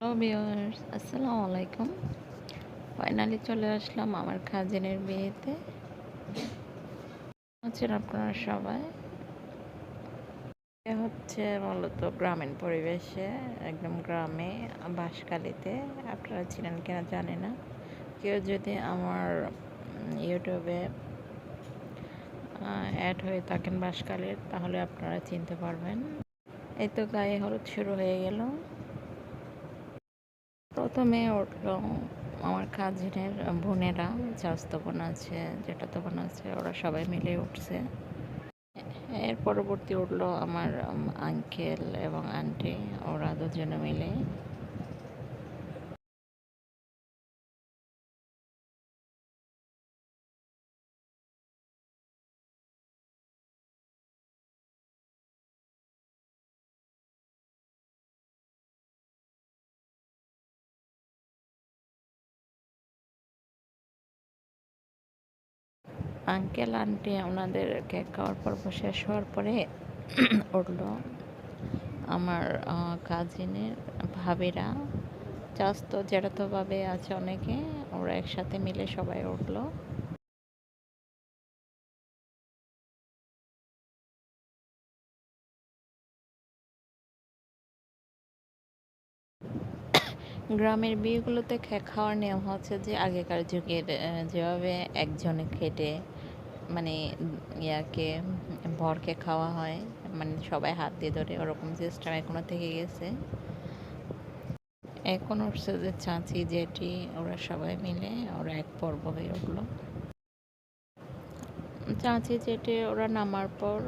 Hello viewers আসসালামু আলাইকুম finally চলে আসলাম আমার কাজিনের বিয়েতে। হচ্ছেন আপনারা সবাই? হচ্ছে মূলত গ্রামীণ পরিবেশে, একদম গ্রামে বাঁশকালিতে আপনারা চিনেন কিনা জানি না। কেউ যদি আমার ইউটিউবে অ্যাড হয়ে থাকেন বাঁশকালির তাহলে আপনারা চিনতে পারবেন। এই তো গায়ে হলুদ শুরু হয়ে গেল। প্রথমে উঠল আমার কাজিনের বোনেরা চাস্তো বোন আছে যেটা তখন আছে, ওরা সবাই মিলে উঠছে। এর পরবর্তী উঠল আমার আঙ্কেল এবং আন্টি ওরা দুজনে মিলে। আঙ্কেল, আন্টি ওনাদের কেক খাওয়ার পর্ব শেষ হওয়ার পরে উঠল। আমার কাজিনের ভাবিরা, চাস্তো যেটা ভাবে আছে অনেকে, ওরা একসাথে মিলে সবাই উঠল। গ্রামের বিয়েগুলোতে খাওয়ার নিয়ম হচ্ছে যে আগেকার যুগের যেভাবে একজনে খেটে মানে ইয়াকে ভরকে খাওয়া হয়। মানে সবাই হাত দিয়ে ধরে, ওরকম সিস্টেম এখনও থেকে গেছে। এখন উঠছে যে চাচি, জেঠি, ওরা সবাই মিলে ওরা এক পর্ব হয়ে উঠল। চাচি, জেঠি ওরা নামার পর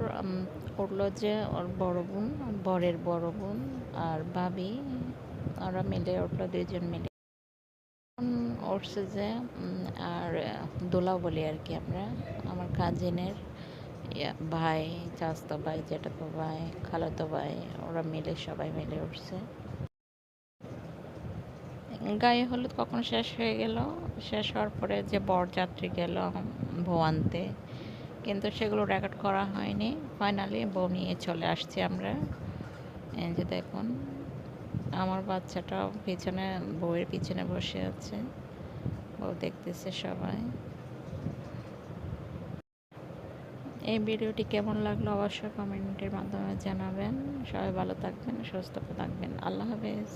উঠল যে ওর বড় বোন, বরের বড় বোন আর ভাবি। ওরা মিলে উঠল দুজন মিলে। উঠছে যে আর দোলাও বলি আর কি আমরা। আমার কাজিনের ভাই, চাস্তো ভাই জেঠাতো ভাই, খালাতো ভাই, ওরা মিলে সবাই মিলে উঠছে গায়ে হলুদ কখন শেষ হয়ে গেল। শেষ হওয়ার পরে যে বরযাত্রী গেল ভোয়ান্তে কিন্তু সেগুলো রেকর্ড করা হয়নি। ফাইনালি বউ নিয়ে চলে আসছি আমরা। যে দেখুন, আমার বাচ্চাটাও পিছনে, বউয়ের পিছনে বসে আছে। দেখতেছে সবাই। এই ভিডিওটি কেমন লাগল অবশ্যই কমেন্টের মাধ্যমে জানাবেন। সবাই ভালো থাকবেন, সুস্থ থাকবেন। আল্লাহ হাফেজ।